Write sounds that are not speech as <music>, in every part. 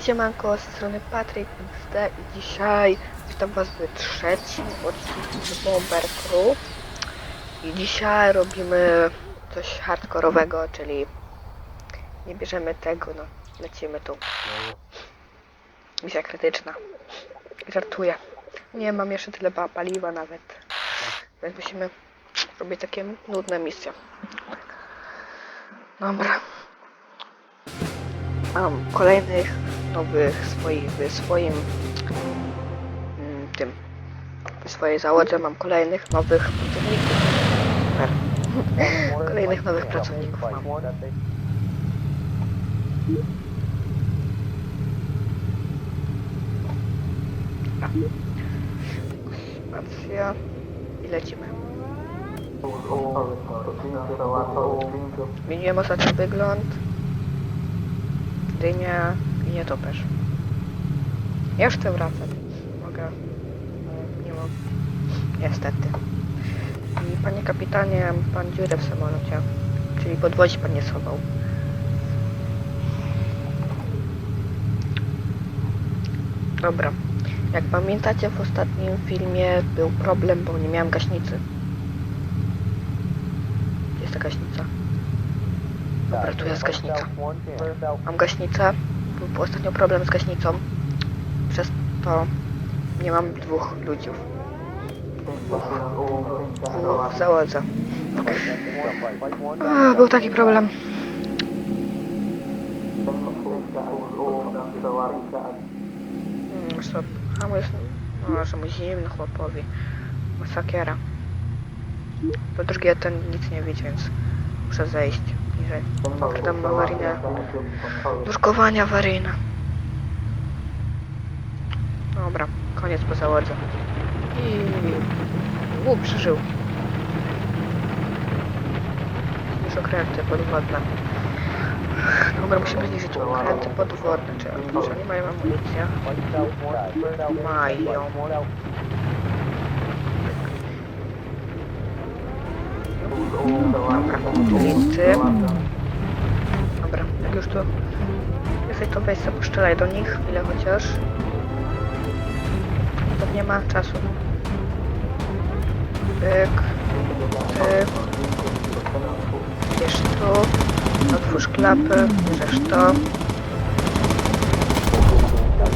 Siemanko, z strony Patryk XD i dzisiaj witam was w trzecim odcinku z Bomber Crew i dzisiaj robimy coś hardkorowego, czyli nie bierzemy tego, no lecimy tu. Misja krytyczna. Żartuję. Nie mam jeszcze tyle pa- paliwa nawet, więc musimy robić takie nudne misje. Dobra. Mam kolejnych nowych swoich w swoim mm, tym w swojej załodze mam kolejnych nowych pracowników. <laughs> Kolejnych nowych pracowników mam. Spacja i lecimy. Zmieniłem ostatnio wygląd. Dynia i nietoperz. Ja już chcę wracać. Mogę. No, Nie mam. Niestety. I panie kapitanie, pan dziurę w samolocie. Czyli podwozi pan nie schował. Dobra. Jak pamiętacie w ostatnim filmie był problem, bo nie miałem gaśnicy. Jest ta gaśnica. Dobra, tu jest gaśnica. Mam gaśnicę. Był ostatnio problem z gaśnicą. Przez to nie mam dwóch ludzi w- w załodze. A, był taki problem. Mm. A jest... No, że mu zimno chłopowi. Masakiera. Po drugie ten nic nie widzi, więc muszę zejść niżej. Okradam awaryjne. Nurkowanie awaryjne. Dobra, koniec po załodze. I... U, przeżył. Już okręty podwodne. Dobra, musimy zniżyć okręty podwodne. Czy oni mają amunicję? Mają. Ulicy. Dobra, jak już tu jesteś, to weź sobie poszczelaj do nich, chwilę chociaż. To nie ma czasu. Pyk. Pyk. Bierz tu. Otwórz klapy. Bierzesz to. Dobra.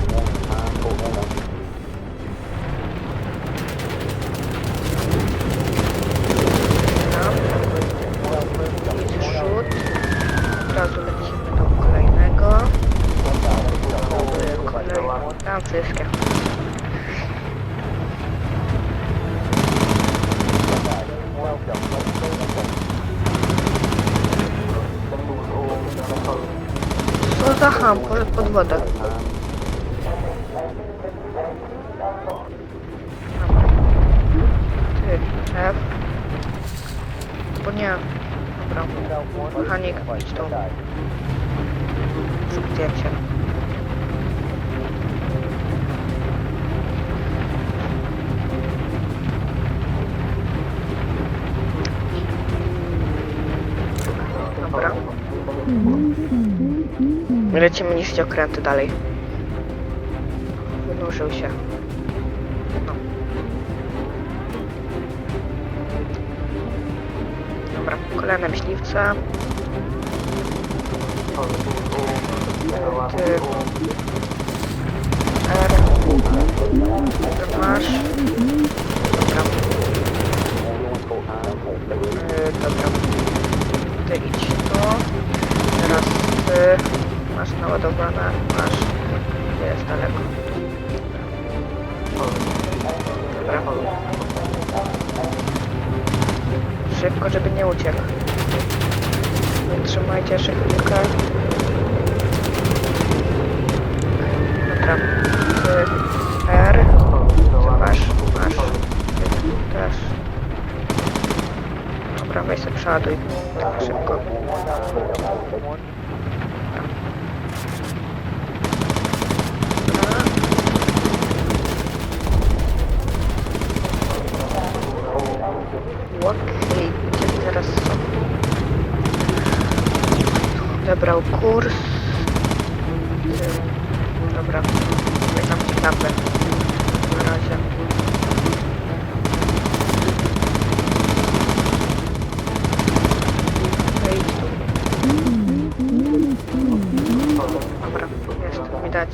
I zrzut. Od razu lecimy do kolejnego. Kolejny. Tam wszystkie. Ham, poszedł pod wodę. Ty, F. Bo nie. Dobra. Mechanik, idź tu. Lecimy niszczyć okręty dalej. Wynurzył się. No. Dobra, kolejne myśliwce. Ty. Masz. Dobra. Yy, dobra. Ty idź tu. Teraz ty masz naładowane, masz. Gdzie jest daleko? Dobra. Szybko, żeby nie uciekł. Trzymajcie szybkę. Dobra. R. Masz, masz. Też. Dobra, weź sobie przeładuj. Tak szybko. Dobra. Okej, gdzie teraz są? Wybrał kurs. klapy. Na razie. Wejdź tu. Dobra, jest, widać.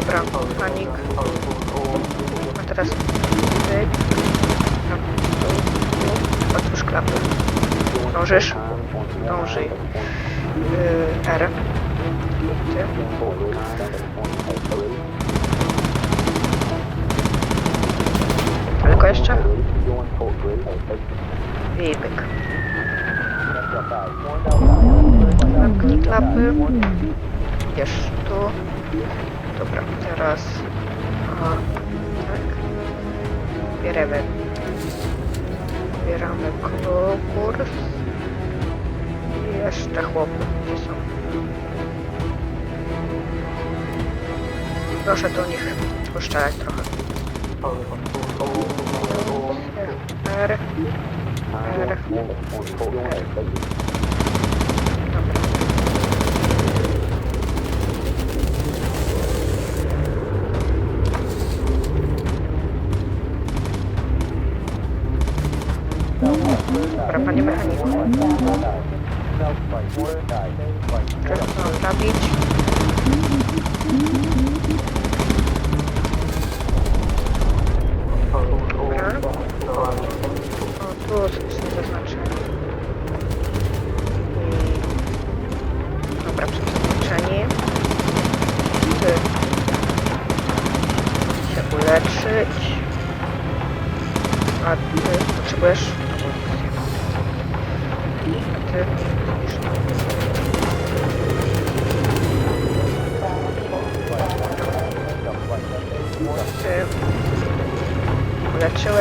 Dobra, panik. A teraz ty. Tam, tu, tu. Otwórz klapy. Dążysz? Dążyj. Yy, R. Ty. Tylko jeszcze? Pyk. Zamknij klapy. Idziesz tu. Dobra, teraz... Aha, tak. Bieremy. Bieramy kurs. I jeszcze chłopy. Gdzie są? Proszę do nich poszczelać trochę. R. R. Dobra. Dobra, panie mechaniku. Trzeba to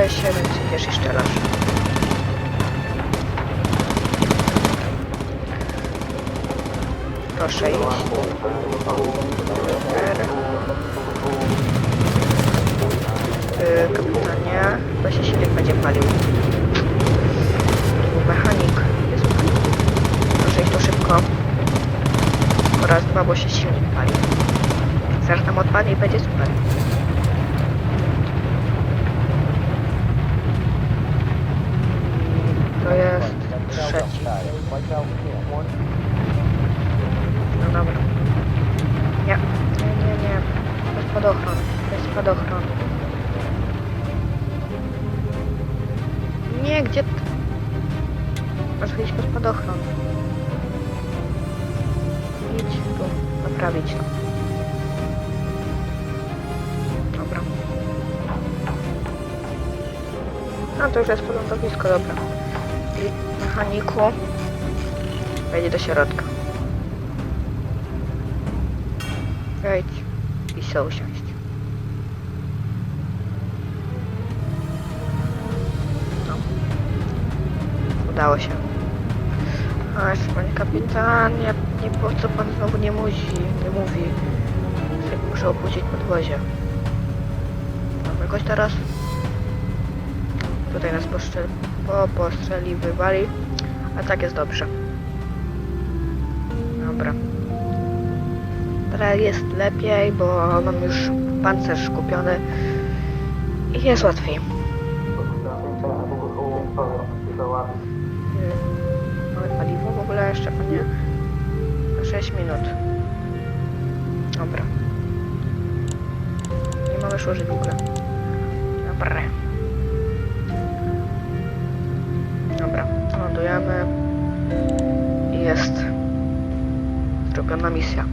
uleczyłeś się, więc idziesz i strzelasz. Proszę iść. R. Yy, kapitanie, chyba się silnik będzie palił. Tu mechanik. Jest mechanik. Proszę iść tu szybko. Raz, dwa, bo się silnik pali. Zaraz nam odpali i będzie super. To jest trzeci. No dobra. Nie, nie, nie, nie. To jest spadochron. To jest spadochron. Nie, gdzie... Masz wyjść po spadochron. Idź tu. Naprawić to. Dobra. No to już jest porządkowisko, dobra. Mechaniku wejdzie do środka. Wejdź i się usiąść. No. Udało się. Ach, panie kapitanie, nie po co pan znowu nie musi, nie mówi. Muszę opuścić podwozie. Mam jakoś teraz? Tutaj nas postrzel po. A tak jest dobrze. Dobra. Teraz jest lepiej, bo mam już pancerz kupiony i jest łatwiej. Yy, Mamy paliwo w ogóle jeszcze? Na 6 minut. Dobra. Nie mamy już użyć w ogóle. Dobra, I jest zrobiona misja.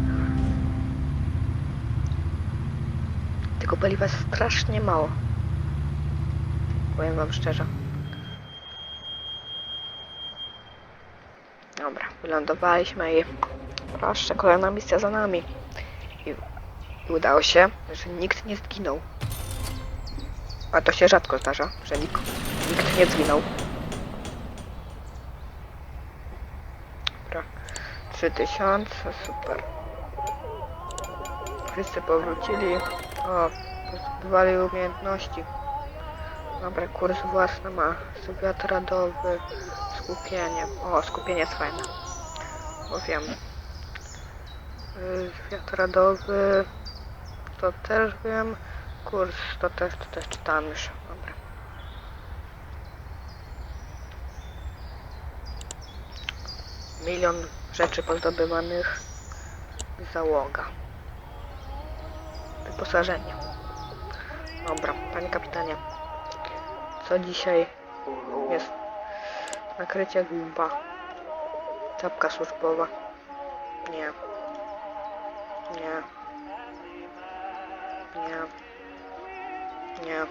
Tego paliwa jest strasznie mało. Powiem wam szczerze. Dobra, wylądowaliśmy i proszę, kolejna misja za nami. I, i udało się, że nikt nie zginął. A to się rzadko zdarza, że nikt, nikt nie zginął. Dobra, 3000, super. Wszyscy powrócili. O, pozbywali umiejętności. Dobra, kurs własny ma. Zwiat radowy, skupienie. O, skupienie jest fajne. Bo wiem. Radowy to też wiem. Kurs to też, to też czytałem już. Dobra. Milion rzeczy pozdobywanych. Załoga. Wyposażenie. Dobra, panie kapitanie. Co dzisiaj jest? Nakrycie guba. Czapka służbowa. Nie. Nie. Nie. Nie.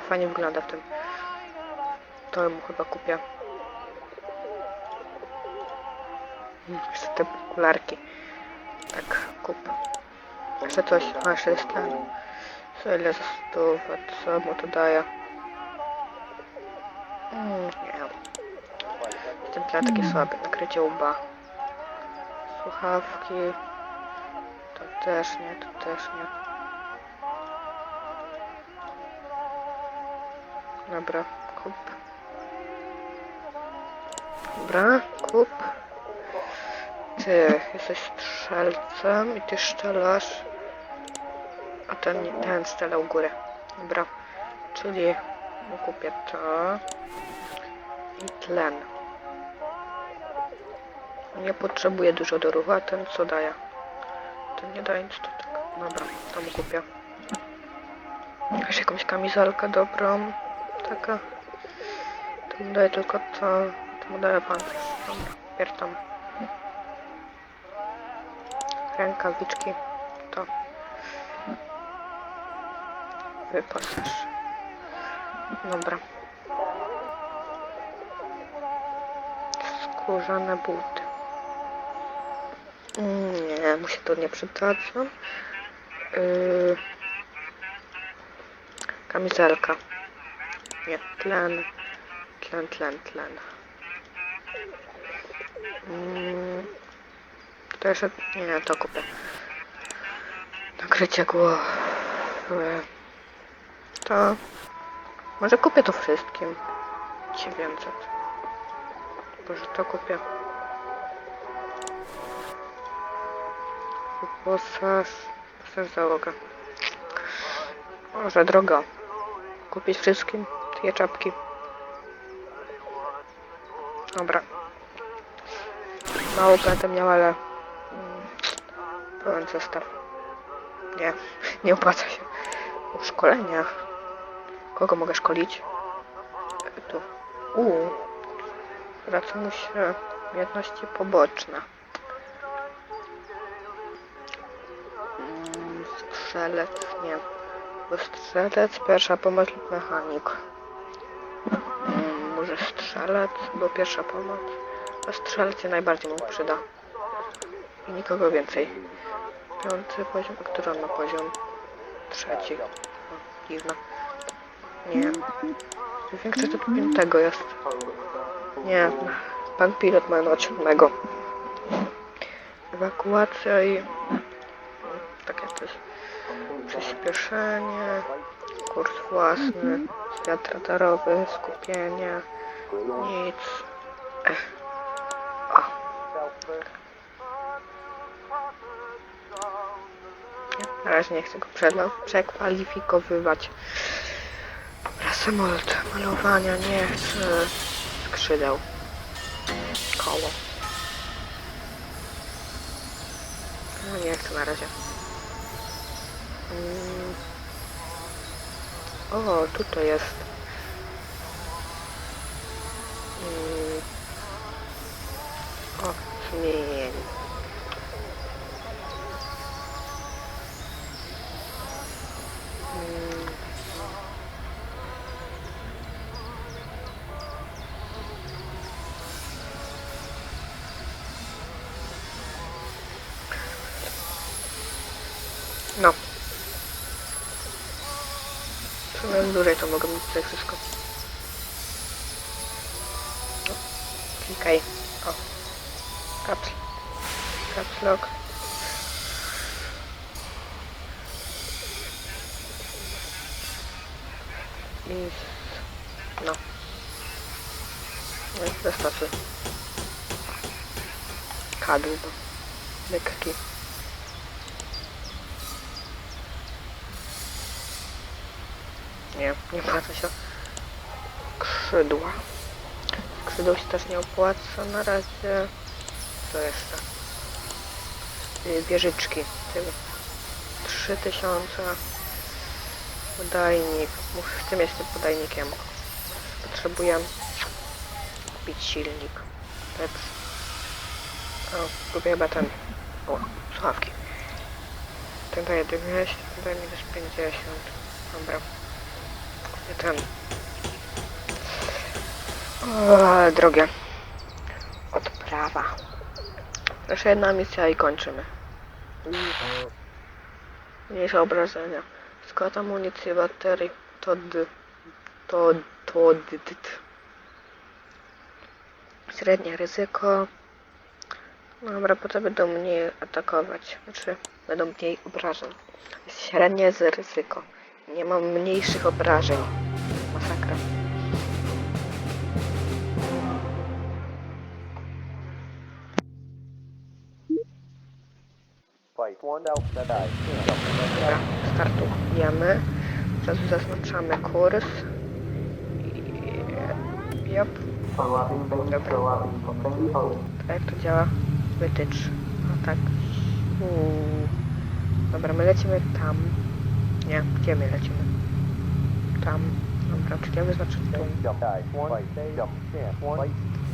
Fajnie wygląda w tym. To mu chyba kupię. Mm, Jeszcze te okularki. Tak, kup. Jeszcze coś. A, jeszcze jest ten. Co ile za stówę? Co mu to daje? Mm, nie. Jestem dla taki słaby. Nakrycie łba. Słuchawki. To też nie, to też nie. Dobra, kup. Dobra, kup. Ty jesteś strzelcem i ty strzelasz. A ten, ten strzelał górę. Dobra, czyli kupię to. I tlen. Nie potrzebuję dużo do ruchu, a ten co daje? Ten nie daje nic to tak. Dobra, to mu kupię. Jakaś jakąś kamizelkę dobrą. Taka. To mu daje tylko to. To mu daje pan. Dobra, pier tam. Rękawiczki. To. Wyposaż. Dobra. Skórzane buty. Nie, mu się to nie przydadzą. Yy, kamizelka. Nie, tlen. Tlen, tlen, tlen. Mm, jeszcze... Nie, to kupię. Nakrycie głowy. To... Może kupię to wszystkim. 900. Może to kupię. Wyposaż... Wyposaż załogę. Może drogo. Kupić wszystkim dwie czapki. Dobra. Mało będę miał, ale... Pełen zestaw. Nie, nie opłaca się. Szkolenia. Kogo mogę szkolić? Tu. Uuu. Wraca mu się umiejętności poboczne. Mm, Strzelec, nie. Strzelec, pierwsza pomoc lub mechanik. Mm, Może strzelec, bo pierwsza pomoc. A strzelec się najbardziej mu przyda. I nikogo więcej. Piąty poziom, a który on ma poziom? Trzeci. O, dziwne. Nie. Większość to piątego jest. Nie. Pan pilot ma od. Ewakuacja i... Takie coś. Przyspieszenie. Kurs własny. Świat radarowy. Skupienie. Nic. Ech. Razie nie chcę go przekwalifikowywać. Dobra. Malowania nie chcę. Skrzydeł. Koło. No nie chcę na razie. Mm. O, tutaj jest. Mm. O, zmień. Dłużej to mogę mieć tutaj wszystko. No. Klikaj. O. Caps. Caps lock. I... No. No wystarczy. Kadłub. Lekki. Nie, nie opłaca się. Skrzydła. Skrzydło się też nie opłaca na razie. Co jeszcze? Y, Wieżyczki. Tyle. 3000. Podajnik. W tym jestem podajnikiem. Potrzebuję kupić silnik. Lepszy. O, kupię chyba ten. O, słuchawki. Ten daje 200, ten daje minus 50. Dobra. Ten. O, drogie. Odprawa. Jeszcze jedna misja i kończymy. Mniejsze obrażenia. Skład amunicji, baterii. To d. To, to d, d, d. Średnie ryzyko. Dobra, potem będą mniej atakować. Znaczy, będą mniej obrażeń. Średnie z ryzyko. Nie mam mniejszych obrażeń. Masakra. Dobra, startujemy. Teraz zaznaczamy kurs. Jop. Dobra. Tak jak to działa? Wytycz. No tak. Uuu. Dobra, my lecimy tam. Nie, gdzie my lecimy? Tam. Dobra, czyli ja wyznaczę tu.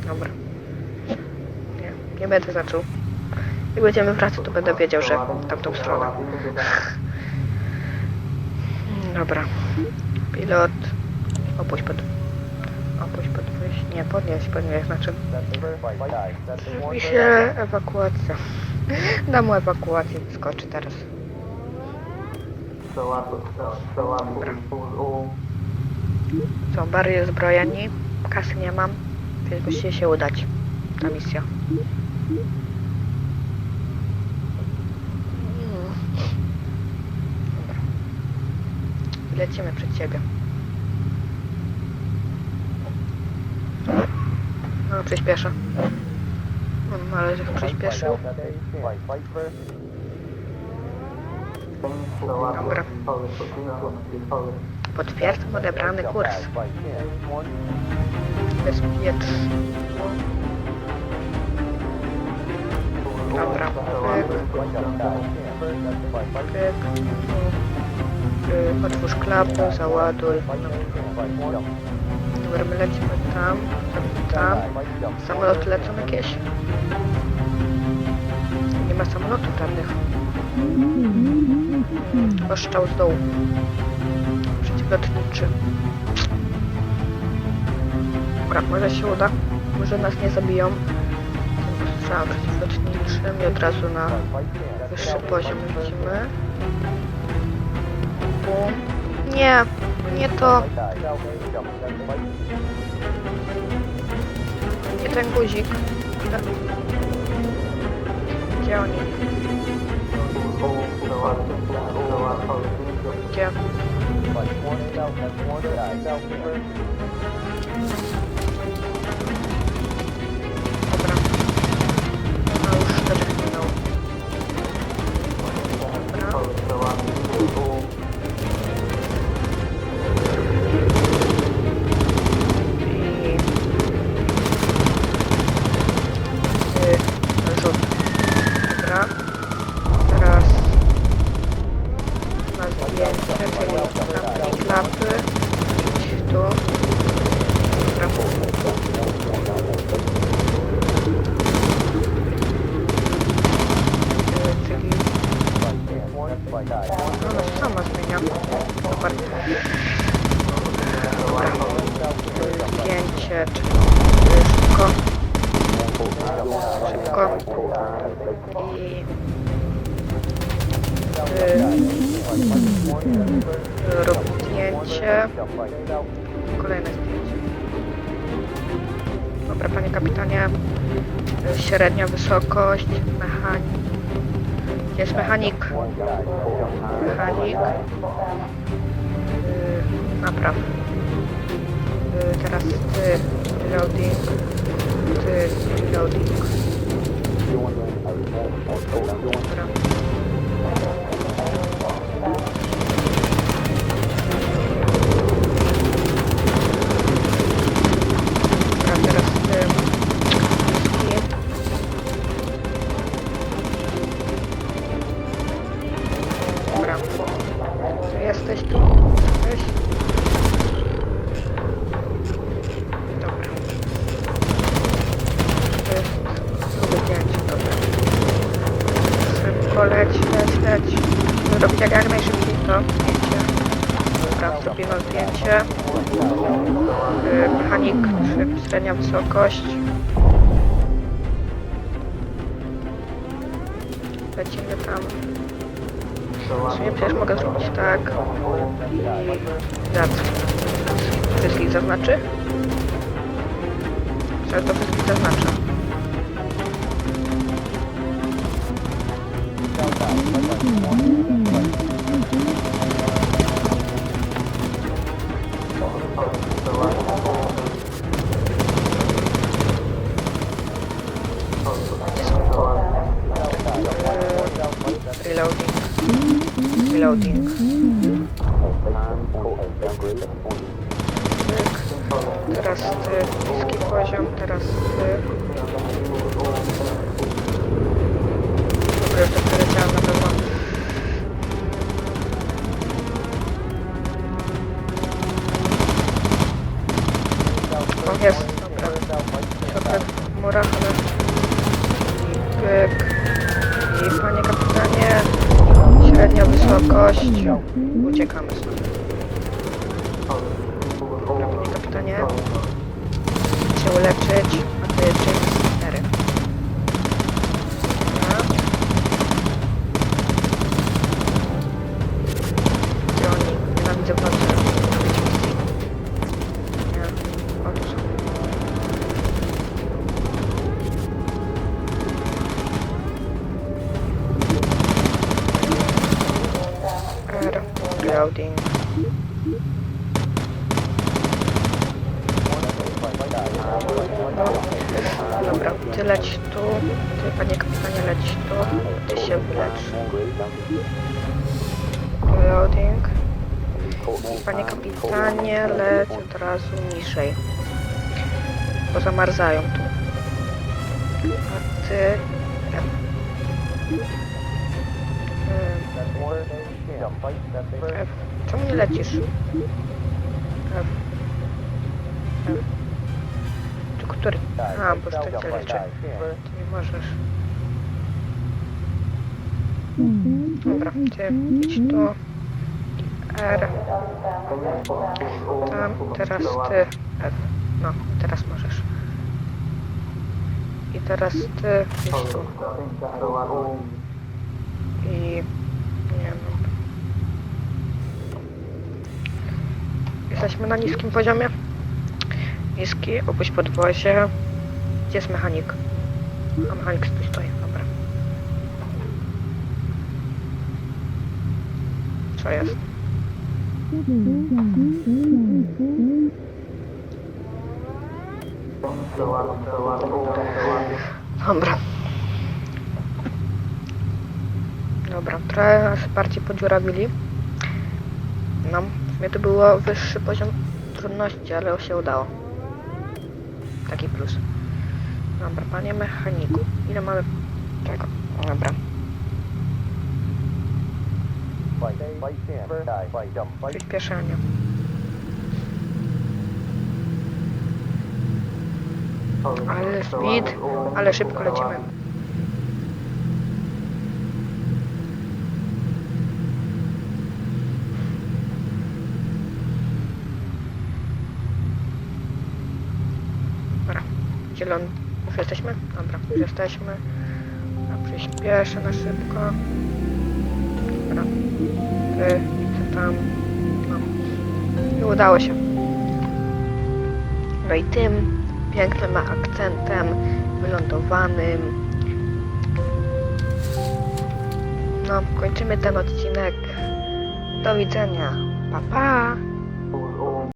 Dobra. Nie, nie będę zaczął. Jak będziemy wracać, to będę wiedział, że w tamtą stronę. Dobra. Pilot. Opuść pod... Opuść podwyż. Nie, podnieść, podnieść, znaczy... that's the first fight die that's the one I that się ewakuacja. Dam mu ewakuację, skoczy teraz. Są bardziej zbrojeni, kasy nie mam, więc musi się udać. Ta misja. Lecimy przed siebie. No, przyspieszę. No, ale że przyspieszył. Dobra. Potwierdzam odebrany kurs. Bezpieczny. Dobra. Pyk, pyk. Otwórz klapę, załaduj. Dobra, my lecimy tam, tam. jump Samoloty lecą jakieś? Nie ma samolotów żadnych. Oszczał z dołu. Przeciwlotniczy. Dobra, może się uda. Może nas nie zabiją. Strzałem przeciwlotniczym i od razu na wyższy poziom lecimy. Nie, nie to. Nie ten guzik. Gdzie oni? Gdzie? Kolejne zdjęcie. Dobra, panie kapitanie. Średnia wysokość. Mechanik. Jest mechanik? Mechanik. Y, Napraw. Y, Teraz ty. Reloading. Ty. Reloading. Dobra. Wysokość. Lecimy tam. W sumie przecież mogę zrobić tak. I za wszystkich zaznaczy? Że to wszystkich zaznacza. Reloading. Wysokość. Uciekamy stąd. Dobra, panie kapitanie. Chcę uleczyć, a ty James Reloading. Panie kapitanie leć od razu niżej. Bo zamarzają tu. A ty... Em, F. Czemu nie lecisz? F. F. Ty który? A, bo już tak cię leczy. Ty nie możesz. Dobra, ty idź tu. R. Tam, teraz ty. F. No, teraz możesz. I teraz ty idź tu. I... Nie wiem. Jesteśmy na niskim poziomie. Niski, opuść podwozie. Gdzie jest mechanik? A mechanik stoi, dobra. Co jest? Dobra. Dobra, trochę nas bardziej podziurawili. No, w sumie to było wyższy poziom trudności, ale się udało. Taki plus. Dobra, panie mechaniku. Ile mamy czego? Dobra. Przyspieszenie. Ale speed, ale szybko lecimy. Dobra, zielony. Już jesteśmy? Dobra, już jesteśmy. Przyspieszę na szybko. Dobra. Ty, idź tam. No. I udało się. No i tym pięknym akcentem wylądowanym. No, kończymy ten odcinek. Do widzenia. Pa, pa.